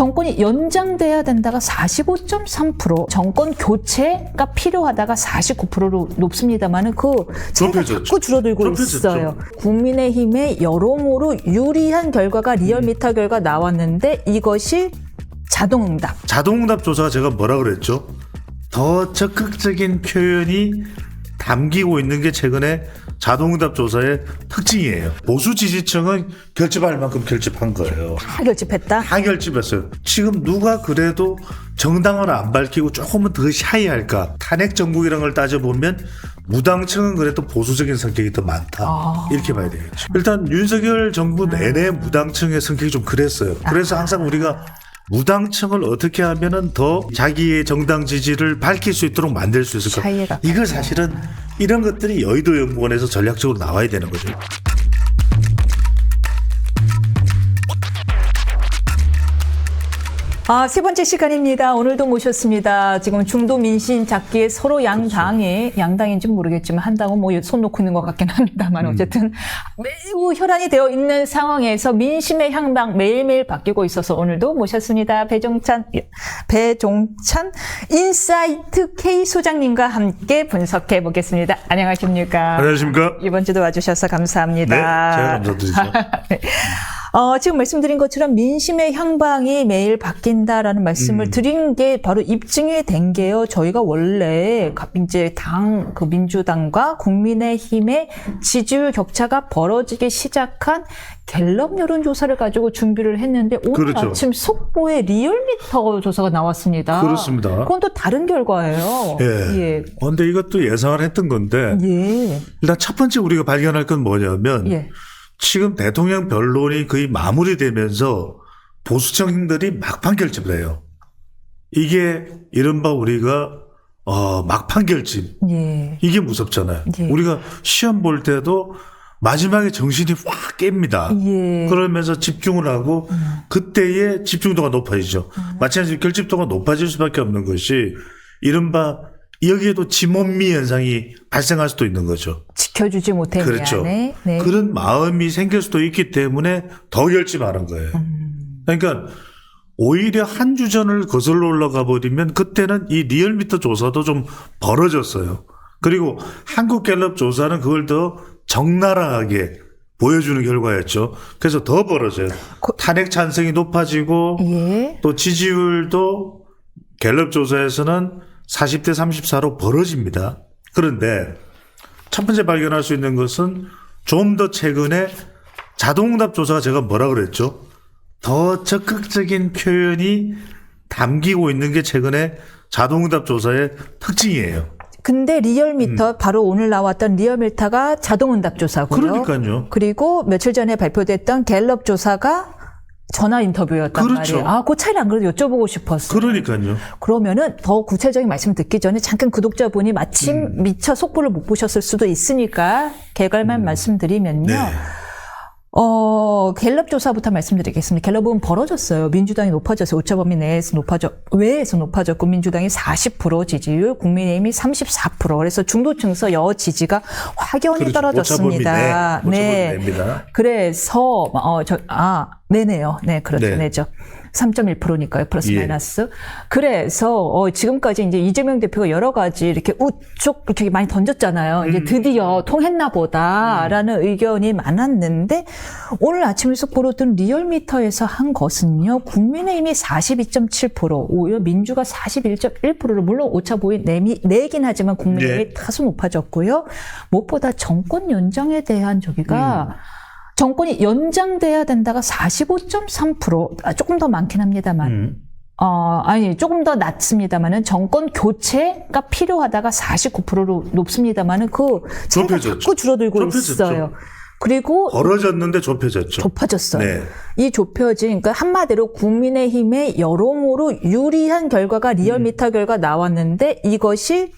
정권이 연장돼야 된다가 45.3%, 정권 교체가 필요하다가 49%로 높습니다만은 그 차이가. 자꾸 줄어들고. 있어요. 국민의힘의 여러모로 유리한 결과가 리얼미터 결과 나왔는데 이것이 자동응답. 자동응답 조사가 제가 뭐라 그랬죠? 더 적극적인 표현이 담기고 있는 게 최근에 자동응답 조사의 특징이에요. 보수 지지층은 결집할 만큼 결집한 거예요. 다 결집했다. 다 결집했어요. 지금 누가 그래도 정당을 안 밝히고 조금은 더 샤이할까? 탄핵 정국이라는 걸 따져보면 무당층은 그래도 보수적인 성격이 더 많다. 아. 이렇게 봐야 되겠죠. 일단 윤석열 정부 내내 무당층의 성격이 좀 그랬어요. 그래서 항상 우리가 무당층을 어떻게 하면은 더 자기의 정당 지지를 밝힐 수 있도록 만들 수 있을까? 이걸 사실은 이런 것들이 여의도 연구원에서 전략적으로 나와야 되는 거죠. 아, 세 번째 시간입니다. 오늘도 모셨습니다. 지금 중도 민심 잡기에 서로 양당이, 양당인지는 모르겠지만 한다고 뭐손 놓고 있는 것 같긴 합니다만 어쨌든 매우 혈안이 되어 있는 상황에서 민심의 향방 매일매일 바뀌고 있어서 오늘도 모셨습니다. 배종찬, 배종찬 인사이트 K 소장님과 함께 분석해 보겠습니다. 안녕하십니까. 안녕하십니까? 이번 주도 와주셔서 네, 감사합니다. 제가 감사드리죠. 어, 지금 말씀드린 것처럼 민심의 향방이 매일 바뀐다라는 말씀을 음. 드린 게 바로 입증이 된 게요. 저희가 원래 가- 이제 당, 그 민주당과 국민의힘의 지지율 격차가 벌어지기 시작한 갤럽 여론조사를 가지고 준비를 했는데 오늘 그렇죠. 아침 속보에 리얼미터 조사가 나왔습니다. 그렇습니다. 그건 또 다른 결과예요. 예. 예. 근데 이것도 예상을 했던 건데 예. 일단 첫 번째 우리가 발견할 건 뭐냐면 예. 지금 대통령 변론이 거의 마무리되면서 보수층들이 막판 결집을 해요. 이게 이른바 우리가 어, 막판 결집 예. 이게 무섭잖아요. 예. 우리가 시험 볼 때도 마지막에 정신이 확 깹니다. 예. 그러면서 집중을 하고 그때의 집중도가 높아지죠. 마찬가지로 결집도가 높아질 수밖에 없는 것이 이른바 여기에도 지몬미 현상이 발생할 수도 있는 거죠. 지켜주지 못해 그렇죠. 네. 그런 마음이 생길 수도 있기 때문에 더 결집하는 거예요. 음. 그러니까 오히려 한 주 전을 거슬러 올라가 버리면 그때는 이 리얼미터 조사도 좀 벌어졌어요. 그리고 한국갤럽 조사는 그걸 더 적나라하게 보여주는 결과였죠. 그래서 더 벌어져요. 그- 탄핵 찬성이 높아지고 예. 또 지지율도 갤럽 조사에서는 40대 34로 벌어집니다. 그런데 첫 번째 발견할 수 있는 것은 좀 더 최근에 자동응답 조사가 제가 뭐라 그랬죠? 더 적극적인 표현이 담기고 있는 게 최근에 자동응답 조사의 특징이에요. 근데 리얼미터 바로 오늘 나왔던 리얼미터가 자동응답 조사고요. 음. 그러니까요. 그리고 며칠 전에 발표됐던 갤럽 조사가 전화 인터뷰였단 그렇죠. 말이에요. 아, 그 차이를 안 그래도 여쭤보고 싶었어요. 그러니까요. 그러면은 더 구체적인 말씀 듣기 전에 잠깐 구독자분이 마침 음. 미처 속보를 못 보셨을 수도 있으니까 개괄만 말씀드리면요. 네. 어, 갤럽 조사부터 말씀드리겠습니다. 갤럽은 벌어졌어요. 민주당이 높아져서 오차 범위 내에서 높아져, 외에서 높아졌고, 민주당이 40% 지지율, 국민의힘이 34%. 그래서 중도층에서 여 지지가 확연히 그렇죠. 떨어졌습니다. 오차범위 내입니다. 그래서, 어, 저, 아, 네네요. 네, 그렇죠. 네. 네죠. 3.1%니까요. 플러스 예. 마이너스. 그래서, 어, 지금까지 이제 이재명 대표가 여러 가지 이렇게 우쪽 이렇게 많이 던졌잖아요. 음. 이제 드디어 통했나 보다라는 의견이 많았는데, 오늘 아침에 속보로 뜬 리얼미터에서 한 것은요, 국민의힘이 42.7%, 오히려 민주가 41.1%로, 물론 오차 보인 내미, 내긴 하지만 국민의힘이 네. 다소 높아졌고요. 무엇보다 정권 연장에 대한 저기가, 정권이 연장돼야 된다가 45.3%, 아, 조금 더 많긴 합니다만, 음. 어, 아니, 조금 더 낮습니다만은 정권 교체가 필요하다가 49%로 높습니다만은 그 차이가 좁혀졌죠. 자꾸 줄어들고 좁혀졌죠. 있어요. 그리고 벌어졌는데 좁혀졌죠. 좁아졌어요. 네. 이 좁혀진, 그러니까 한마디로 국민의힘의 여러모로 유리한 결과가 리얼미터 음. 결과 나왔는데 이것이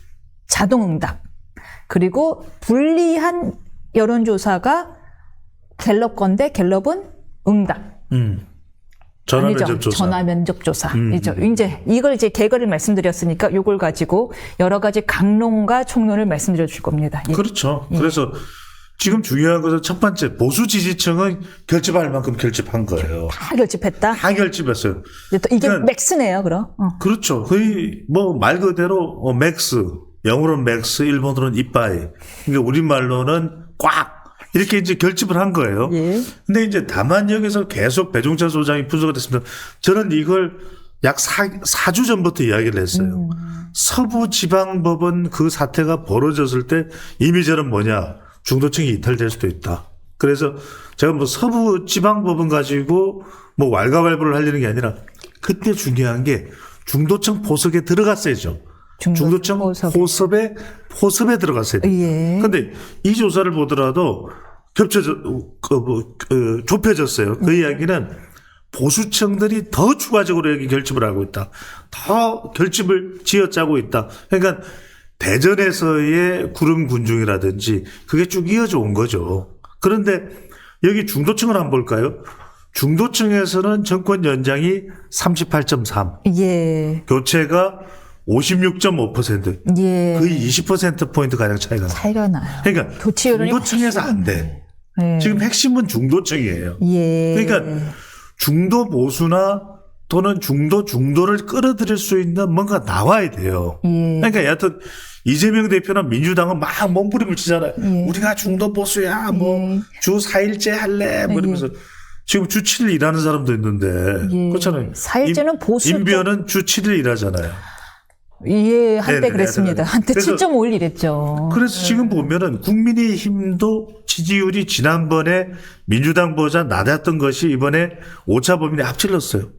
자동응답. 그리고 불리한 여론조사가 갤럽 건데 갤럽은 응답. 음. 전화 아니죠. 면접 조사. 전화 면접 조사. 음. 이죠. 이제 이걸 이제 개거를 말씀드렸으니까 이걸 가지고 여러 가지 강론과 총론을 말씀드려 줄 겁니다. 예. 그렇죠. 그래서 지금 중요한 것은 첫 번째 보수 지지층은 결집할 만큼 결집한 거예요. 다 결집했다. 다 결집했어요. 이게 그러니까- 맥스네요, 그럼. 어. 그렇죠. 거의 뭐 말 그대로 어, 맥스, 영어로는 맥스, 일본어로는 이빠이. 그러니까 우리말로는 꽉 이렇게 이제 결집을 한 거예요. 예. 근데 이제 다만 여기서 계속 배종찬 소장이 분석을 했습니다. 저는 이걸 약 4, 4주 전부터 이야기를 했어요. 서부 지방법원 그 사태가 벌어졌을 때 이미 저는 뭐냐 중도층이 이탈될 수도 있다. 그래서 제가 뭐 서부 지방법원 가지고 뭐 왈가왈부를 하려는 게 아니라 그때 중요한 게 중도층 포석에 들어갔어야죠. 중도층 포석에. 포섭에 포섭에 들어갔어야 돼요. 예. 근데 이 조사를 보더라도 겹쳐져, 그, 뭐, 그, 좁혀졌어요. 그 이야기는 보수층들이 더 추가적으로 여기 결집을 하고 있다. 더 결집을 지어짜고 있다. 그러니까 대전에서의 구름 군중이라든지 그게 쭉 이어져 온 거죠. 그런데 여기 중도층을 한번 볼까요? 중도층에서는 정권 연장이 38.3, 예. 교체가 56.5%, 예. 거의 20%포인트 가량 차이가 나요. 차이가 나요. 그러니까 교체 여론이 중도층에서 안 돼. 예. 지금 핵심은 중도층이에요. 예. 그러니까 중도 보수나 또는 중도 중도를 끌어들일 수 있는 뭔가 나와야 돼요. 예. 그러니까 여하튼 이재명 대표나 민주당은 막 몸부림을 치잖아요. 예. 우리가 중도 보수야. 뭐 예. 주 4일째 할래. 뭐 이러면서 지금 주 7일 일하는 사람도 있는데 예. 그렇잖아요. 사일째는 임- 보수 임비어는 주 7일 일하잖아요. 예, 한때 네네, 그랬습니다. 네네. 한때 그래서- 7.5일 이랬죠. 그래서 지금 보면은 국민의힘도 지지율이 지난번에 민주당보다 낮았던 것이 이번에 오차 범위에 앞질렀어요.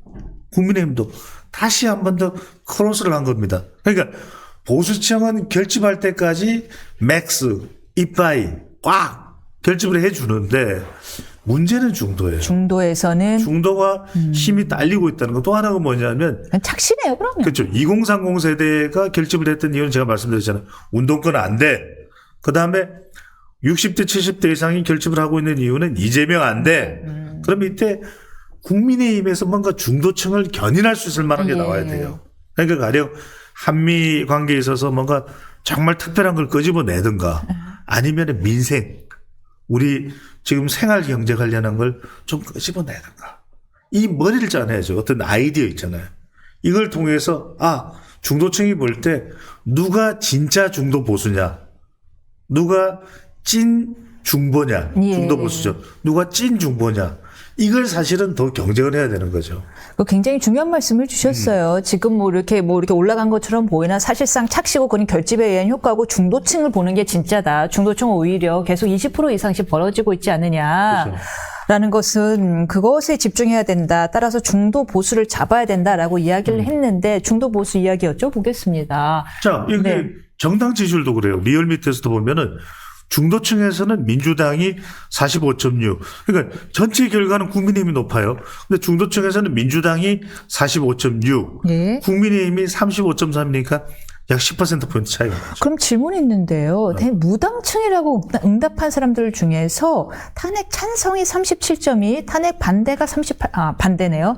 국민의힘도 다시 한 번 더 크로스를 한 겁니다. 그러니까 보수층은 결집할 때까지 맥스, 이빠이 꽉 결집을 해주는데 문제는 중도예요. 중도에서는 중도가 힘이 딸리고 있다는 거. 또 하나가 뭐냐면 착시네요, 그러면. 그렇죠. 2030 세대가 결집을 했던 이유는 제가 말씀드렸잖아요. 운동권 안 돼. 그 다음에 60대, 70대 이상이 결집을 하고 있는 이유는 이재명 안 돼. 그럼 이때 국민의힘에서 뭔가 중도층을 견인할 수 있을 만한 게 예. 나와야 돼요. 그러니까 가령 한미 관계에 있어서 뭔가 정말 특별한 걸 끄집어내든가 아니면 민생, 우리 지금 생활 경제 관련한 걸좀 끄집어내든가. 이 머리를 짜내야죠. 어떤 아이디어 있잖아요. 이걸 통해서 아 중도층이 볼 때 누가 진짜 중도 보수냐, 누가 찐 중보냐, 예. 중도 보수죠. 누가 찐 중보냐. 이걸 사실은 더 경쟁을 해야 되는 거죠. 그 굉장히 중요한 말씀을 주셨어요. 음. 지금 뭐 이렇게 뭐 이렇게 올라간 것처럼 보이나 사실상 착시고 그런 결집에 의한 효과고 중도층을 보는 게 진짜다. 중도층은 오히려 계속 20% 이상씩 벌어지고 있지 않느냐. 그렇죠. 라는 것은 그것에 집중해야 된다. 따라서 중도 보수를 잡아야 된다라고 이야기를 음. 했는데 중도 보수 이야기 여쭤보겠습니다. 자, 이게 네. 정당 지지율도 그래요. 리얼미터에서도 보면은 중도층에서는 민주당이 45.6. 그러니까 전체 결과는 국민의힘이 높아요. 근데 중도층에서는 민주당이 45.6. 예. 국민의힘이 35.3이니까 약 10%포인트 차이가 나죠. 그럼 질문이 있는데요. 네. 대- 무당층이라고 응답한 사람들 중에서 탄핵 찬성이 37.2, 탄핵 반대가 38, 아, 반대네요.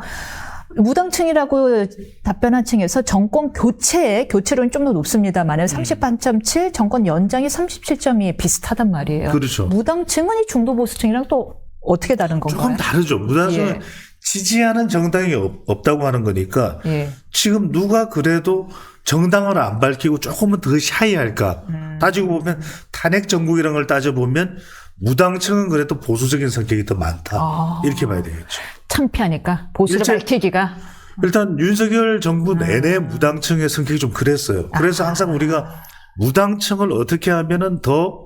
무당층이라고 답변한 층에서 정권 교체, 교체론이 좀더 높습니다만, 음. 38.7, 정권 연장이 37.2 비슷하단 말이에요. 그렇죠. 무당층은 이 중도 보수층이랑 또 어떻게 다른 건가요? 조금 다르죠. 무당은 예. 지지하는 정당이 없, 없다고 하는 거니까 예. 지금 누가 그래도 정당을 안 밝히고 조금은 더 샤이할까 음. 따지고 보면 탄핵 정국이라는 걸 따져 보면 무당층은 그래도 보수적인 성격이 더 많다 아. 이렇게 봐야 되겠죠. 창피하니까 보수를 일제- 밝히기가. 일단 윤석열 정부 음. 내내 무당층의 성격이 좀 그랬어요. 그래서 아. 항상 우리가 무당층을 어떻게 하면은 더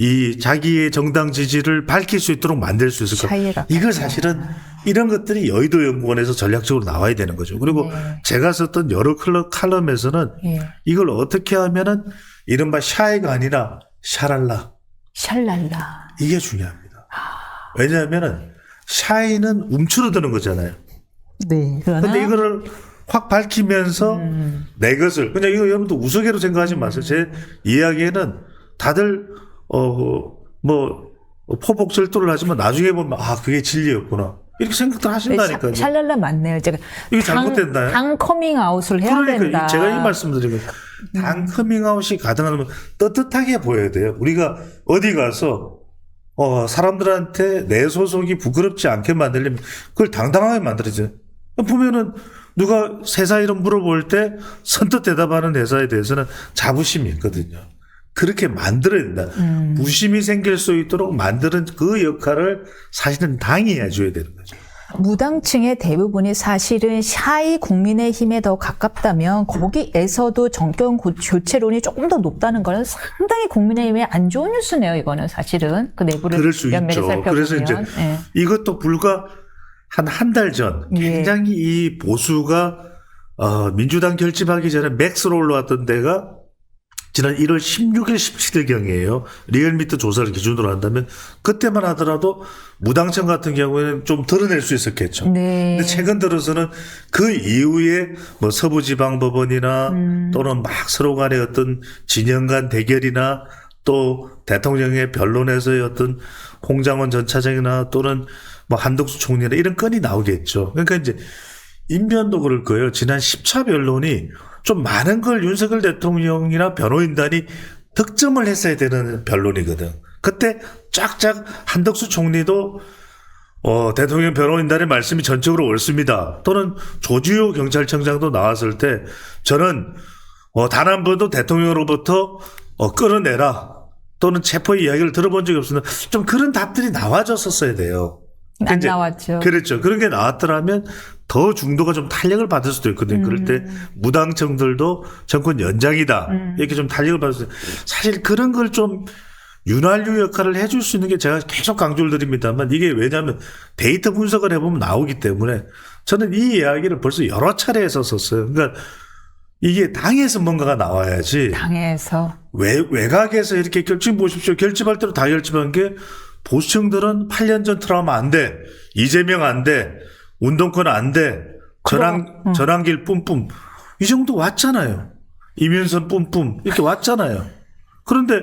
이 자기의 정당 지지를 밝힐 수 있도록 만들 수 있을까? 이걸 사실은 이런 것들이 여의도 연구원에서 전략적으로 나와야 되는 거죠. 그리고 네. 제가 썼던 여러 클럽 칼럼에서는 예. 이걸 어떻게 하면은 이른바 샤이가 아니라 샤랄라 샬랄라. 이게 중요합니다. 왜냐하면은 샤이는 움츠러드는 거잖아요. 네. 그러나 근데 이거를 확 밝히면서 음. 내 것을 그냥 이거 여러분도 우스개로 생각하지 마세요. 제 이야기에는 다들 어뭐 포복 절도를 하지만 나중에 보면 아 그게 진리였구나 이렇게 생각들 하신다니까요. 네, 샤- 샬랄라 맞네요. 제가 이게 잘못됐나요? 당 커밍아웃을 해야 그러니까 된다. 이- 제가 이 말씀드린 거예요. 당 커밍아웃이 가능하면 떳떳하게 보여야 돼요. 우리가 어디 가서 어, 사람들한테 내 소속이 부끄럽지 않게 만들려면 그걸 당당하게 만들어져. 보면은 누가 회사 이름 물어볼 때 선뜻 대답하는 회사에 대해서는 자부심이 있거든요. 그렇게 만들어야 된다. 음. 부심이 생길 수 있도록 만드는 그 역할을 사실은 당이 해줘야 되는 거죠. 무당층의 대부분이 사실은 샤이 국민의힘에 더 가깝다면 거기에서도 정권 고- 교체론이 조금 더 높다는 거는 상당히 국민의힘에 안 좋은 뉴스네요. 이거는 사실은 그 내부를 그럴 수 있죠. 살펴보면. 그래서 이제 예. 이것도 불과 한 한 달전 예. 굉장히 이 보수가 어, 민주당 결집하기 전에 맥스로 올라왔던 데가 지난 1월 16일, 17일경이에요. 리얼미터 조사를 기준으로 한다면 그때만 하더라도 무당청 같은 경우에는 좀 드러낼 수 있었겠죠. 네. 근데 최근 들어서는 그 이후에 뭐 서부지방법원이나 음. 또는 막 서로 간의 어떤 진영 간 대결이나 또 대통령의 변론에서의 어떤 홍장원 전 차장이나 또는 뭐 한덕수 총리나 이런 건이 나오겠죠. 그러니까 이제 인변도 그럴 거예요. 지난 10차 변론이 좀 많은 걸 윤석열 대통령이나 변호인단이 득점을 했어야 되는 변론이거든. 그때 쫙쫙 한덕수 총리도 어, 대통령 변호인단의 말씀이 전적으로 옳습니다. 또는 조지호 경찰청장도 나왔을 때 저는 어, 단 한 번도 대통령으로부터 어, 끌어내라 또는 체포의 이야기를 들어본 적이 없습니다. 좀 그런 답들이 나와줬었어야 돼요. 안 이제 나왔죠. 그렇죠. 그런 게 나왔더라면 더 중도가 좀 탄력을 받을 수도 있거든요. 그럴 때 무당청들도 정권 연장이다. 이렇게 좀 탄력을 받을 수 있어요. 사실 그런 걸 좀 윤활유 역할을 해줄 수 있는 게 제가 계속 강조를 드립니다만 이게 왜냐하면 데이터 분석을 해보면 나오기 때문에 저는 이 이야기를 벌써 여러 차례 했었었어요. 그러니까 이게 당에서 뭔가가 나와야지 당에서 외, 외곽에서 이렇게 결집 보십시오. 결집할 때로 다 결집한 게 보수층들은 8년 전 트라우마 안 돼. 이재명 안 돼. 운동권 안 돼. 전환, 음. 전환길 뿜뿜. 이 정도 왔잖아요. 이면선 뿜뿜. 이렇게 왔잖아요. 그런데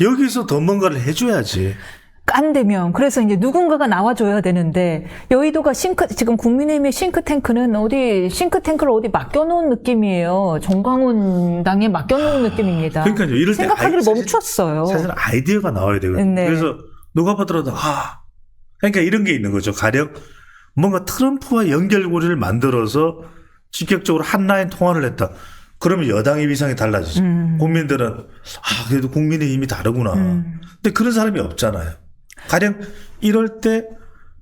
여기서 더 뭔가를 해줘야지. 깐대면 그래서 이제 누군가가 나와줘야 되는데 여의도가 싱크 지금 국민의힘의 싱크탱크는 어디 싱크탱크를 어디 맡겨놓은 느낌이에요. 정광훈 당에 맡겨놓은 느낌입니다. 그러니까요. 이럴 때 생각하기를 아이- 사실- 멈췄어요. 사실 아이디어가 나와야 되거든요. 네. 그래서 누가 보더라도 아 그러니까 이런 게 있는 거죠. 가령 뭔가 트럼프와 연결고리를 만들어서 직격적으로 한 라인 통화를 했다. 그러면 여당의 위상이 달라지죠. 음. 국민들은 아 그래도 국민의 힘이 다르구나. 음. 근데 그런 사람이 없잖아요. 가령 이럴 때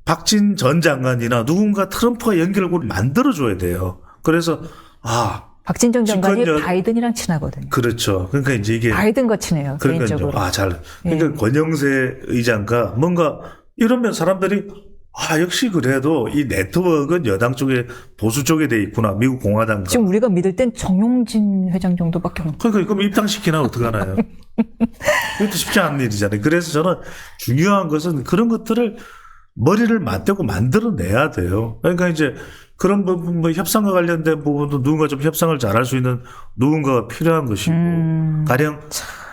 박진 전 장관이나 누군가 트럼프와 연결고리를 만들어줘야 돼요. 그래서 아 박진정 장관이 집권전- 바이든이랑 친하거든요. 그렇죠. 그러니까 이제 이게 바이든과 친해요. 그러니까요. 개인적으로. 아, 잘. 그러니까 예. 권영세 의장과 뭔가 이러면 사람들이 아, 역시 그래도 이 네트워크는 여당 쪽에 보수 쪽에 돼 있구나. 미국 공화당과. 지금 우리가 믿을 땐 정용진 회장 정도밖에 없는 그러니까 그럼 입당시키나 어떡하나요? 이것도 쉽지 않은 일이잖아요. 그래서 저는 중요한 것은 그런 것들을 머리를 맞대고 만들어내야 돼요. 그러니까 이제 그런 부분, 뭐 협상과 관련된 부분도 누군가 좀 협상을 잘할 수 있는 누군가가 필요한 것이고, 음. 가령,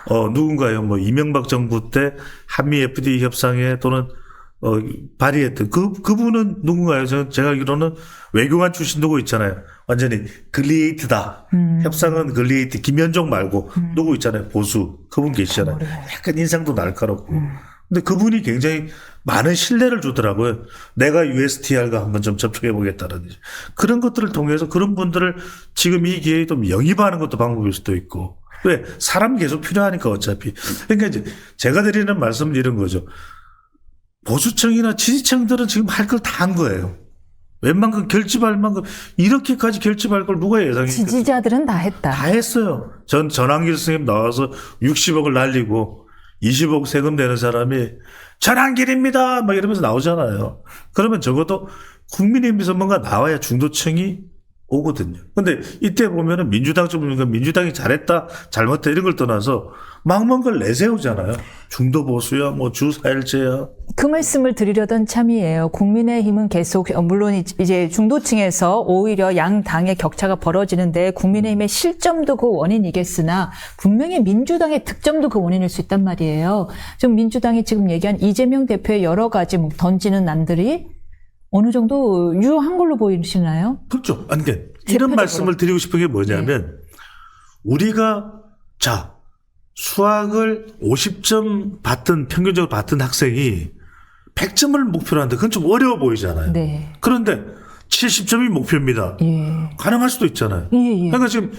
어, 누군가요, 뭐, 이명박 정부 때 한미 FTA 협상에 또는 어, 발의했던 그, 그분은 누군가요? 저, 제가 알기로는 외교관 출신 누구 있잖아요. 완전히 글리에이트다. 음. 협상은 글리에이트. 김현종 말고 누구 있잖아요. 보수. 그분 계시잖아요. 약간 인상도 날카롭고. 음. 근데 그분이 굉장히 많은 신뢰를 주더라고요. 내가 USTR과 한번 좀 접촉해 보겠다든지. 그런 것들을 통해서 그런 분들을 지금 이 기회에 좀 영입하는 것도 방법일 수도 있고. 왜? 사람 계속 필요하니까 어차피. 그러니까 이제 제가 드리는 말씀은 이런 거죠. 보수층이나 지지층들은 지금 할 걸 다 한 거예요. 웬만큼 결집할 만큼 이렇게까지 결집할 걸 누가 예상했겠어요? 지지자들은 다 했다. 다 했어요. 전 전환길 스님 나와서 60억을 날리고 20억 세금 내는 사람이 전환길입니다. 막 이러면서 나오잖아요. 그러면 적어도 국민의힘에서 뭔가 나와야 중도층이 오거든요. 근데 이때 보면은 민주당 쪽 보니까 민주당이 잘했다, 잘못했다 이런 걸 떠나서 막먼 걸 내세우잖아요. 중도 보수야, 뭐 주사일제야. 그 말씀을 드리려던 참이에요. 국민의힘은 계속 어, 물론 이- 이제 중도층에서 오히려 양 당의 격차가 벌어지는데 국민의힘의 실점도 그 원인이겠으나 분명히 민주당의 득점도 그 원인일 수 있단 말이에요. 지금 민주당이 지금 얘기한 이재명 대표의 여러 가지 뭐 던지는 난들이 어느 정도 유효한 걸로 보이시나요? 그렇죠. 아니, 그러니까. 이런 말씀을 드리고 싶은 게 뭐냐면 우리가 자 수학을 50점 받던 평균적으로 받던 학생이 100점을 목표로 하는데 그건 좀 어려워 보이잖아요. 네. 그런데 70점이 목표입니다. 예. 가능할 수도 있잖아요. 예, 예. 그러니까 지금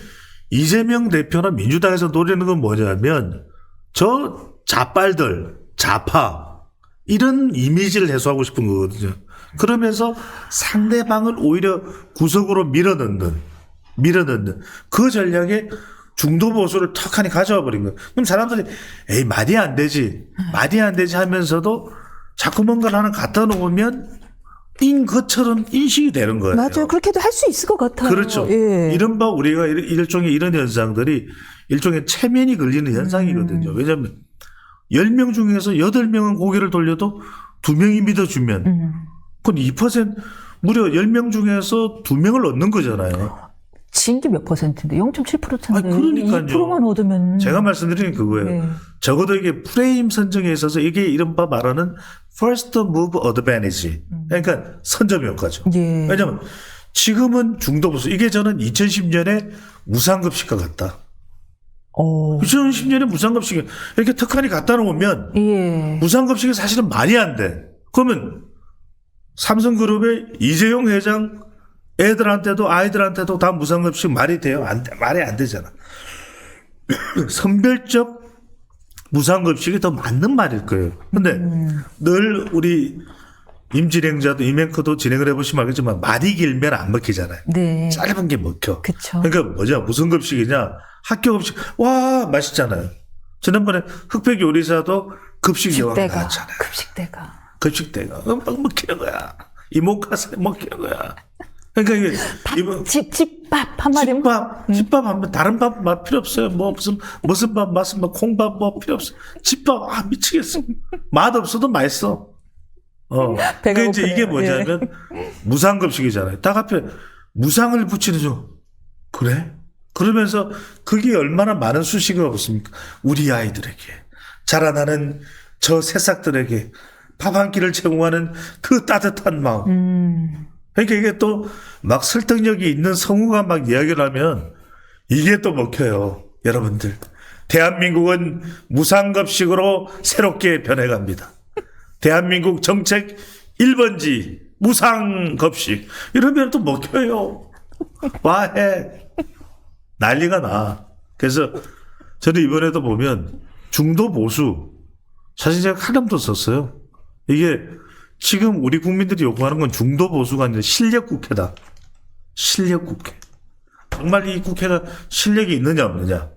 이재명 대표나 민주당에서 노리는 건 뭐냐면 저 자빨들, 좌파 이런 이미지를 해소하고 싶은 거거든요. 그러면서 상대방을 오히려 구석으로 밀어넣는, 밀어넣는 그 전략에 중도 보수를 턱하니 가져와 버린 거예요. 그럼 사람들이 에이 말이 안 되지, 말이 안 되지 하면서도 자꾸 뭔가를 하나 갖다 놓으면 인 것처럼 인식이 되는 거예요. 맞아요. 그렇게도 할 수 있을 것 같아요. 그렇죠. 예. 이른바 우리가 일- 일종의 이런 현상들이 일종의 체면이 걸리는 현상이거든요. 음. 왜냐하면 10명 중에서 8명은 고개를 돌려도 2명이 믿어주면 음. 그건 2% 무려 10명 중에서 2명을 얻는 거잖아요. 진게 몇 퍼센트인데 0.7%인데 아니, 그러니까요. 2%만 얻으면 제가 말씀드리는 게 그거예요. 네. 적어도 이게 프레임 선정에 있어서 이게 이른바 말하는 first move advantage. 그러니까 선점 효과죠. 예. 왜냐면 지금은 중도 보수 이게 저는 2010년에 무상급식과 같다. 어. 2010년에 무상급식이 이렇게 턱하니 갖다 놓으면 예. 무상급식이 사실은 말이 안 돼. 그러면 삼성그룹의 이재용 회장 애들한테도 아이들한테도 다 무상급식 말이 돼요? 안 돼. 말이 안 되잖아. 선별적 무상급식이 더 맞는 말일 거예요. 근데 늘 우리 임진행자도 임행커도 진행을 해보시면 알겠지만 말이 길면 안 먹히잖아요. 네. 짧은 게 먹혀. 그쵸. 그러니까 뭐냐 무슨 급식이냐 학교 급식 와 맛있잖아요. 지난번에 흑백 요리사도 급식 여왕 나왔잖아요. 급식대가 급식대가 막 먹히는 거야. 이모카세 먹히는 거야. 그러니까 이게 이번 집 집밥 한 마리 집밥 집밥 하면 다른 밥 맛 필요 없어요. 뭐 무슨 무슨 밥 맛은 뭐 콩밥 뭐 필요 없어. 집밥 아 미치겠어. 맛 없어도 맛있어. 어. 배가 그게 이제. 이게 뭐냐면 무상급식이잖아요. 딱 앞에 무상을 붙이는 죠 그래? 그러면서 그게 얼마나 많은 수식을 없습니까? 우리 아이들에게 자라나는 저 새싹들에게 밥 한 끼를 제공하는 그 따뜻한 마음. 음. 그러니까 이게 또 막 설득력이 있는 성우가 막 이야기를 하면 이게 또 먹혀요. 여러분들. 대한민국은 무상급식으로 새롭게 변해갑니다. 대한민국 정책 1번지 무상급식. 이러면 또 먹혀요. 와해. 난리가 나. 그래서 저는 이번에도 보면 중도 보수 사실 제가 칼럼도 썼어요. 이게 지금 우리 국민들이 요구하는 건 중도 보수가 아니라 실력 국회다. 실력 국회. 정말 이 국회가 실력이 있느냐 없느냐.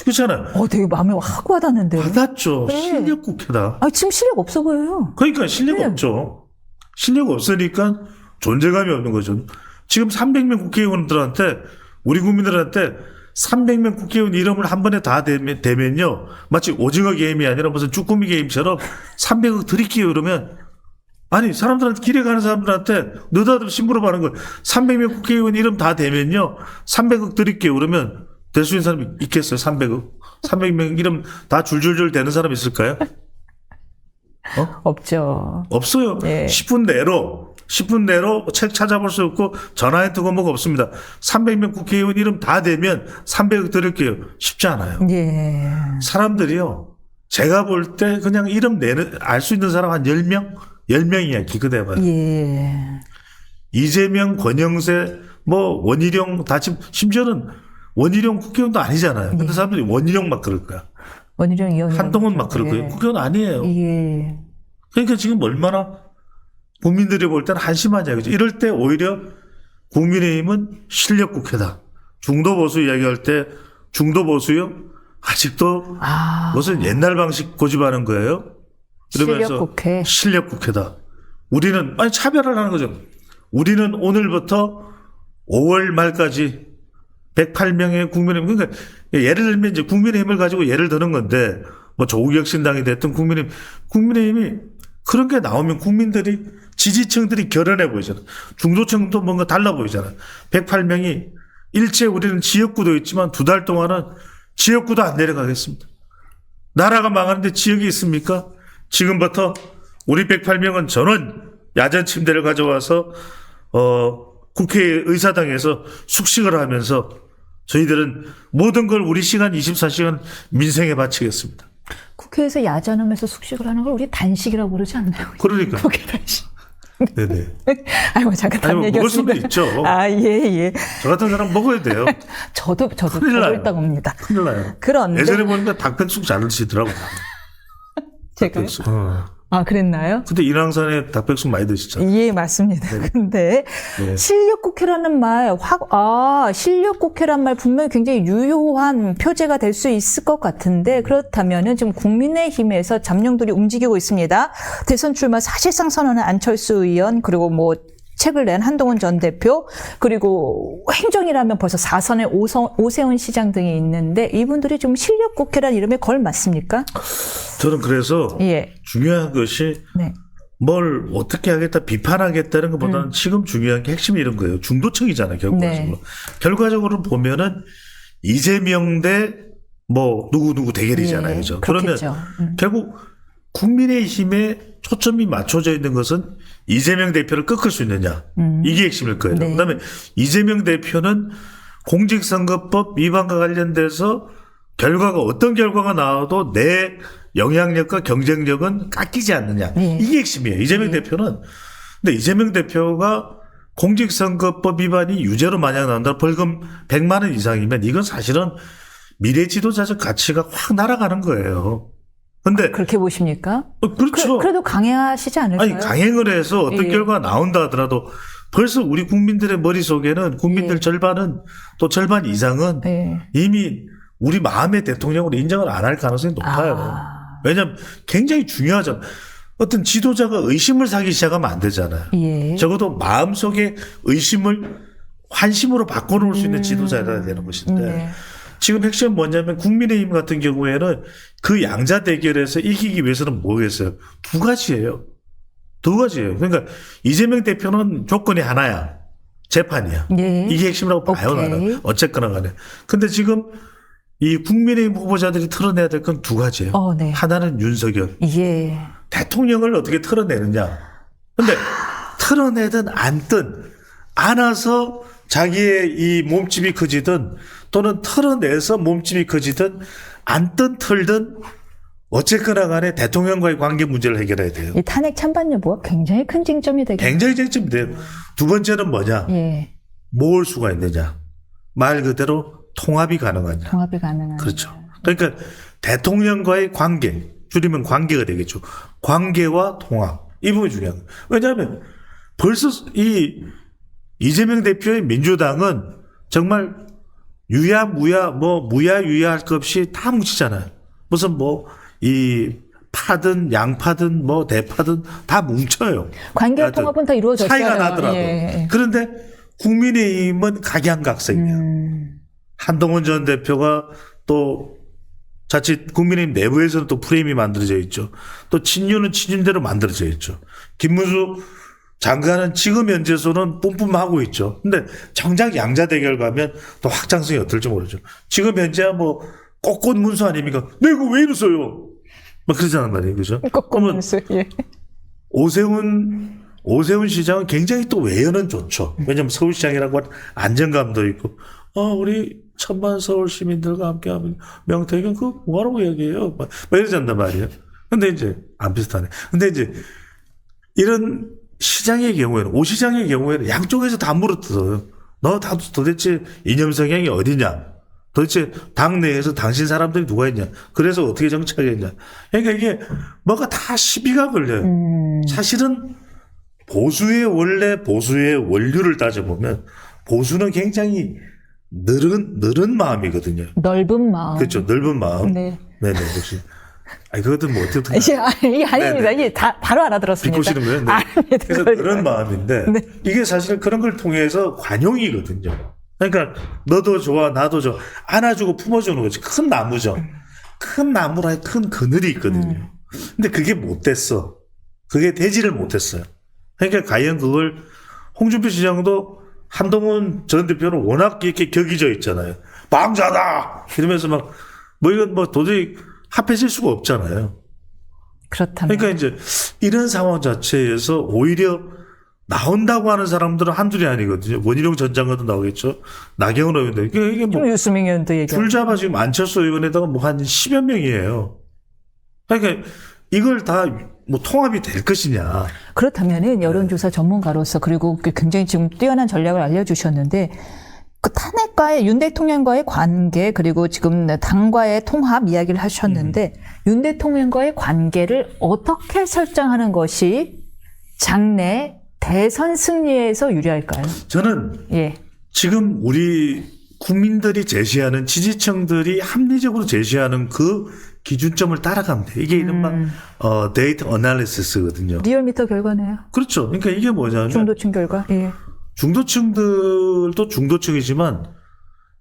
그렇잖아요. 어 되게 마음에 확 와닿는데. 받았죠. 네. 실력 국회다. 아 지금 실력 없어 보여요. 그러니까 실력 네. 없죠. 실력 없으니까 존재감이 없는 거죠. 지금 300명 국회의원들한테 우리 국민들한테 300명 국회의원 이름을 한 번에 다 대면, 대면요. 마치 오징어 게임이 아니라 무슨 쭈꾸미 게임처럼 300억 드릴게요 이러면 아니 사람들한테 길에 가는 사람들한테 너다들 심부름 하는 거 300명 국회의원 이름 다 대면요. 300억 드릴게요 그러면 될 수 있는 사람이 있겠어요 300억 300명 이름 다 줄줄줄 되는 사람 있을까요? 없죠. 없어요. 예. 10분 내로 10분 내로 책 찾아볼 수 없고 전화해 두고 뭐가 없습니다. 300명 국회의원 이름 다 되면 300억 드릴게요. 쉽지 않아요. 예. 사람들이요. 제가 볼 때 그냥 이름 내는 알 수 있는 사람 한 10명? 10명이야 기껏해 봐요. 예. 이재명, 권영세, 뭐 원희룡 다 지금 심지어는 원희룡 국회의원도 아니잖아요. 근데 사람들이 원희룡 막 그럴 거야. 원희룡 의원. 한동훈 막 그럴 거예요. 국회의원 아니에요. 예. 그러니까 지금 얼마나 국민들이 볼 때는 한심하냐. 그죠? 이럴 때 오히려 국민의힘은 실력 국회다. 중도 보수 이야기할 때 중도 보수요? 아직도 아. 무슨 옛날 방식 고집하는 거예요? 그러면서 실력 국회. 실력 국회다. 우리는 아니 차별을 하는 거죠. 우리는 오늘부터 5월 말까지 108명의 국민의힘 그러니까 예를 들면 이제 국민의힘을 가지고 예를 드는 건데 뭐 조국혁 신당이 됐든 국민의힘 국민의힘이 그런 게 나오면 국민들이 지지층들이 결연해 보이잖아. 중도층도 뭔가 달라 보이잖아. 108명이 일체 우리는 지역구도 있지만 두 달 동안은 지역구도 안 내려가겠습니다. 나라가 망하는데 지역이 있습니까? 지금부터 우리 108명은 전원 야전 침대를 가져와서 어 국회 의사당에서 숙식을 하면서 저희들은 모든 걸 우리 시간 24시간 민생에 바치겠습니다. 국회에서 야전하면서 숙식을 하는 걸 우리 단식이라고 그러지 않나요? 그러니까. 국회 단식. 네네. 아이고 잠깐 아니, 딴뭐 먹을 수도 얘기였습니다. 있죠. 아, 예, 예. 저 같은 사람 먹어야 돼요. 저도, 저도. 있다고 봅니다. 큰일 나요. 그런데. 예전에 보니까 닭백숙 잘 드시더라고요. 제가요? 닭백숙. 어. 아, 그랬나요? 근데 인왕산에 닭백숙 많이 드시잖아요. 예, 맞습니다. 근데 네. 실력국회라는 말, 확, 아, 실력국회란 말 분명히 굉장히 유효한 표제가 될 수 있을 것 같은데 그렇다면은 지금 국민의힘에서 잠룡들이 움직이고 있습니다. 대선 출마 사실상 선언한 안철수 의원 그리고 뭐 책을 낸 한동훈 전 대표 그리고 행정이라면 벌써 사선에 오서, 오세훈 시장 등이 있는데 이분들이 좀 실력 국회라는 이름에 걸맞습니까? 저는 그래서 예. 중요한 것이 네. 뭘 어떻게 하겠다 비판하겠다는 것보다는 지금 중요한 게 핵심이 이런 거예요. 중도층이잖아요, 결과적으로. 네. 결과적으로 보면은 이재명 대 뭐 누구 누구 대결이잖아요, 예, 그죠? 그러면. 음. 결국 국민의힘에 초점이 맞춰져 있는 것은 이재명 대표를 꺾을 수 있느냐 이게 핵심일 거예요. 네. 그다음에 이재명 대표는 공직선거법 위반과 관련돼서 결과가 어떤 결과가 나와도 내 영향력과 경쟁력은 깎이지 않느냐 네. 이게 핵심이에요. 이재명 대표는 근데 이재명 대표가 공직선거법 위반이 유죄로 만약 나온다 벌금 100만 원 이상이면 이건 사실은 미래 지도자적 가치가 확 날아가는 거예요. 근데 그렇게 보십니까? 어, 그렇죠. 그, 래도 강해하시지 않을까요? 아니 강행을 해서 어떤 예. 결과가 나온다 하더라도 벌써 우리 국민들의 머릿속에는 국민들 예. 절반은 또 절반 이상은 네. 이미 우리 마음의 대통령으로 인정을 안 할 가능성이 높아요. 아. 왜냐하면 굉장히 중요하죠. 어떤 지도자가 의심을 사기 시작하면 안 되잖아요. 예. 적어도 마음속에 의심을 환심으로 바꿔놓을 수 있는 지도자여야 되는 것인데 음. 네. 지금 핵심은 뭐냐면 국민의힘 같은 경우에는 그 양자 대결에서 이기기 위해서는 뭐겠어요? 두 가지예요. 두 가지예요. 그러니까 이재명 대표는 조건이 하나야. 재판이야. 예. 이게 핵심이라고 봐요, 오케이. 나는. 어쨌거나 간에. 근데 지금 이 국민의힘 후보자들이 털어내야 될 건 두 가지예요. 어, 네. 하나는 윤석열. 예. 대통령을 어떻게 털어내느냐. 근데 털어내든 안든 안아서 자기의 이 몸집이 커지든 또는 털어내서 몸집이 커지든 안든 털든 어쨌거나 간에 대통령과의 관계 문제를 해결해야 돼요. 이 탄핵 찬반 여부가 굉장히 큰 쟁점이 되겠네요. 굉장히 쟁점이 돼요. 두 번째는 뭐냐? 예. 모을 수가 있느냐? 말 그대로 통합이 가능하냐? 통합이 가능한. 그렇죠. 그러니까 대통령과의 관계, 줄이면 관계가 되겠죠. 관계와 통합. 이 부분이 중요한 거예요. 왜냐하면 벌써 이 이재명 대표의 민주당은 정말 유야무야, 뭐 무야유야 할 것 없이 다 뭉치잖아요. 무슨 뭐 이 파든 양파든 뭐 대파든 다 뭉쳐요. 하여튼 통합은 다 이루어졌어요. 차이가 나더라도. 예, 예. 그런데 국민의힘은 각양각색이에요. 음, 한동훈 전 대표가 또 자칫 국민의힘 내부에서는 또 프레임이 만들어져 있죠. 또 친윤은 친윤대로 만들어져 있죠. 김문수 장관은 지금 현재서는 뿜뿜하고 있죠. 근데 정작 양자 대결 가면 또 확장성이 어떨지 모르죠. 지금 현재야 뭐 꽃꽃 문수 아닙니까? 네, 이거 왜 이러세요? 막 그러잖아요, 말이에요. 그죠? 그러면 꺾어면서 예. 오세훈 오세훈 시장은 굉장히 또 외연은 좋죠. 왜냐하면 서울시장이라고 하는 안정감도 있고, 어 우리 천만 서울 시민들과 함께 하면 명태균 그 뭐하라고 얘기해요? 막, 막 이러잔단 말이에요. 근데 이제 안 비슷하네. 근데 이제 이런 시장의 경우에는 오 시장의 경우에는 양쪽에서 다 물어뜯어요. 너 다 도대체 이념 성향이 어디냐? 도대체 당 내에서 당신 사람들이 누가 있냐? 그래서 어떻게 정치하겠냐? 그러니까 이게 뭐가 다 시비가 걸려요. 음, 사실은 보수의 원래 보수의 원류를 따져보면 보수는 굉장히 늘은 늘은 마음이거든요. 넓은 마음. 그렇죠. 넓은 마음. 네. 네네 역시. 아니 그것도 뭐 어떻게 이게 아니, 아닙니다. 이게 다 바로 알아들었습니다. 비꼬시는 거예요. 네. 아닙니다. 그래서 그런 마음인데 네. 이게 사실 그런 걸 통해서 관용이거든요. 그러니까 너도 좋아 나도 좋아 안아주고 품어주는 거지 큰 나무죠. 큰 나무라에 큰 그늘이 있거든요. 근데 그게 못 됐어. 그게 되지를 못했어요. 그러니까 과연 그걸 홍준표 시장도 한동훈 전 대표는 워낙 이렇게 격이져 있잖아요. 망자다 이러면서 막 뭐 이건 뭐 도저히 합해질 수가 없잖아요. 그렇다면 그러니까 이제 이런 상황 자체에서 오히려 나온다고 하는 사람들은 한둘이 아니거든요. 원희룡 전 장관도 나오겠죠. 나경원 의원도. 이게, 이게 뭐, 좀 유수민 의원도 얘기하고. 줄잡아 지금 안철수 의원에다가 뭐 한 10여 명이에요. 그러니까 이걸 다 뭐 통합이 될 것이냐. 그렇다면은 여론조사 전문가로서 그리고 그 굉장히 지금 뛰어난 전략을 알려주셨는데 그 탄핵과의 윤 대통령과의 관계 그리고 지금 당과의 통합 이야기를 하셨는데 윤 대통령과의 관계를 어떻게 설정하는 것이 장래 대선 승리에서 유리할까요? 저는 예. 지금 우리 국민들이 제시하는 지지층들이 합리적으로 제시하는 그 기준점을 따라가면 돼. 이게 이른바 음. 어, 데이터 어널리시스거든요. 리얼미터 결과네요. 그렇죠. 그러니까 이게 뭐냐면 중도층 결과. 예. 중도층들도 중도층이지만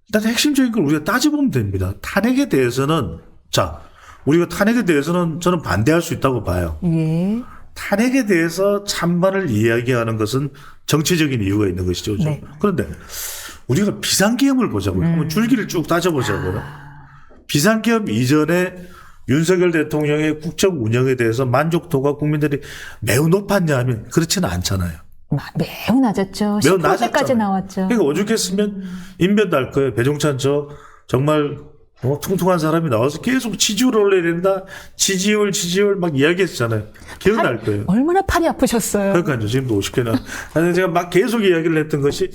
일단 핵심적인 걸 우리가 따져보면 됩니다. 탄핵에 대해서는 자 우리가 탄핵에 대해서는 저는 반대할 수 있다고 봐요. 예. 탄핵에 대해서 찬반을 이야기하는 것은 정치적인 이유가 있는 것이죠. 그죠? 네. 그런데 우리가 비상계엄을 보자고요. 한번 줄기를 쭉 따져보자고요. 비상계엄 이전에 윤석열 대통령의 국정 운영에 대해서 만족도가 국민들이 매우 높았냐 하면 그렇지는 않잖아요. 마- 매우 낮았죠. 매우 10%까지 낮았잖아요. 나왔죠. 그러니까 오죽했으면 인변 날 거예요. 배종찬 저 정말 어, 퉁퉁한 사람이 나와서 계속 지지율 올려야 된다. 지지율, 지지율 막 이야기했잖아요. 기억날 거예요. 얼마나 팔이 아프셨어요. 그러니까요. 지금도 50개나. 아니, 제가 막 계속 이야기를 했던 것이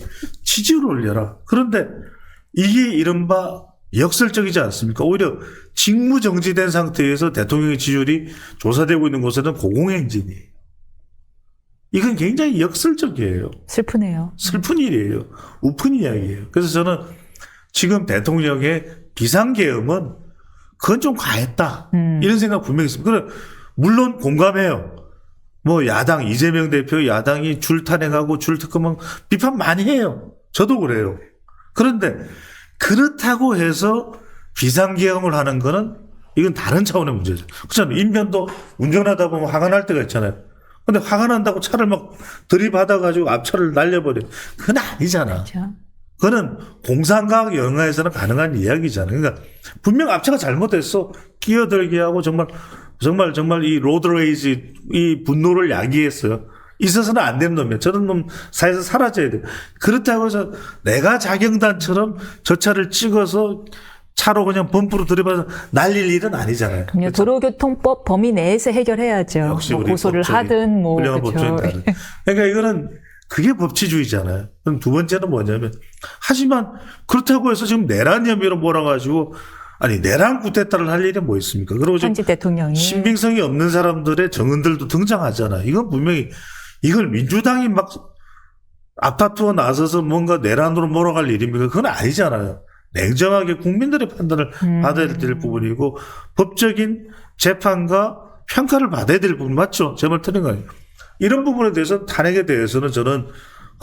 지지율을 올려라. 그런데 이게 이른바 역설적이지 않습니까? 오히려 직무정지된 상태에서 대통령의 지지율이 조사되고 있는 곳에는 고공행진이에요. 이건 굉장히 역설적이에요. 슬프네요. 슬픈 일이에요. 우픈 이야기예요. 그래서 저는 지금 대통령의 비상계엄은 그건 좀 과했다. 음. 이런 생각 분명히 있습니다. 물론 공감해요. 뭐 야당 이재명 대표 야당이 줄 탄핵하고 줄 특검은 비판 많이 해요. 저도 그래요. 그런데 그렇다고 해서 비상계엄을 하는 거는 이건 다른 차원의 문제죠. 그렇잖아요. 인변도 운전하다 보면 화가 날 때가 있잖아요. 근데 화가 난다고 차를 막 들이받아가지고 앞차를 날려버려. 그건 아니잖아. 자, 그거는 공상과학 영화에서는 가능한 이야기잖아요. 그러니까 분명 앞차가 잘못했어. 끼어들게 하고 정말 정말 정말 이 로드레이지 이 분노를 야기했어요. 있어서는 안 되는 놈이야. 저런 놈 사회에서 사라져야 돼. 그렇다고 해서 내가 자경단처럼 저 차를 찍어서 차로 그냥 범프로 들이받아 날릴 일은 아니잖아요. 그럼요. 도로교통법 범위 내에서 해결해야죠. 역시 뭐 우리 고소를 법조인, 하든 뭐 그렇죠. 법조인 다른. 그러니까 이거는 그게 법치주의잖아요. 그럼 두 번째는 뭐냐면 하지만 그렇다고 해서 지금 내란 혐의로 몰아가지고 아니 내란 구테타를 할 일이 뭐 있습니까? 그리고 지금 대통령이 신빙성이 없는 사람들의 정언들도 등장하잖아. 이건 분명히 이걸 민주당이 막 앞다투어 나서서 뭔가 내란으로 몰아갈 일입니까? 그건 아니잖아요. 냉정하게 국민들의 판단을 음. 받아야 될 부분이고 법적인 재판과 평가를 받아야 될 부분 맞죠? 제 말 틀린 거 아니에요. 이런 부분에 대해서 탄핵에 대해서는 저는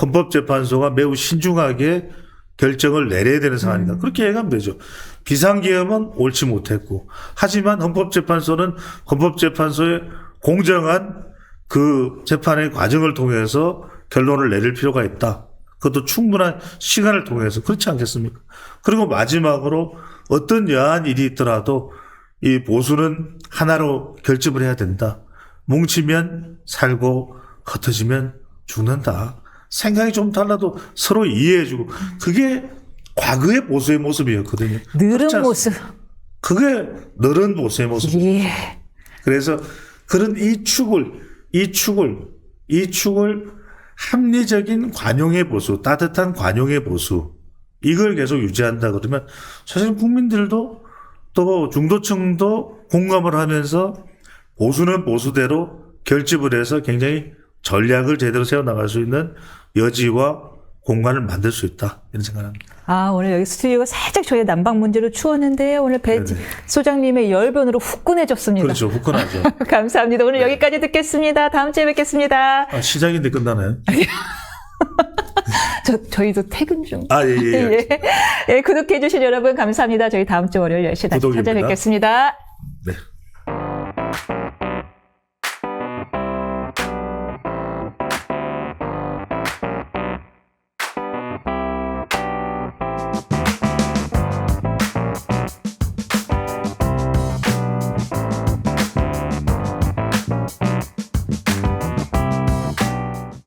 헌법재판소가 매우 신중하게 결정을 내려야 되는 상황이다. 그렇게 얘기하면 되죠. 비상계엄은 옳지 못했고 하지만 헌법재판소는 헌법재판소의 공정한 그 재판의 과정을 통해서 결론을 내릴 필요가 있다. 그것도 충분한 시간을 통해서 그렇지 않겠습니까? 그리고 마지막으로 어떤 여한 일이 있더라도 이 보수는 하나로 결집을 해야 된다. 뭉치면 살고 흩어지면 죽는다. 생각이 좀 달라도 서로 이해해주고 그게 과거의 보수의 모습이었거든요. 그렇지 모습. 그게 늘은 보수의 모습. 예. 그래서 그런 이 축을, 이 축을, 이 축을 합리적인 관용의 보수, 따뜻한 관용의 보수, 이걸 계속 유지한다 그러면 사실 국민들도 또 중도층도 공감을 하면서 보수는 보수대로 결집을 해서 굉장히 전략을 제대로 세워나갈 수 있는 여지와 공간을 만들 수 있다. 이런 생각합니다. 아, 오늘 여기 스튜디오가 살짝 저희 난방 문제로 추웠는데 오늘 배 네네. 소장님의 열변으로 후끈해졌습니다. 그렇죠. 후끈하죠. 감사합니다. 오늘 여기까지 듣겠습니다. 다음 주에 뵙겠습니다. 아, 시작인데 끝나나요? 저, 저희도 퇴근 중. 아, 예, 예. 예. 예, 구독해주신 여러분 감사합니다. 저희 다음 주 월요일 10시 다시 구독입니다. 찾아뵙겠습니다. 네.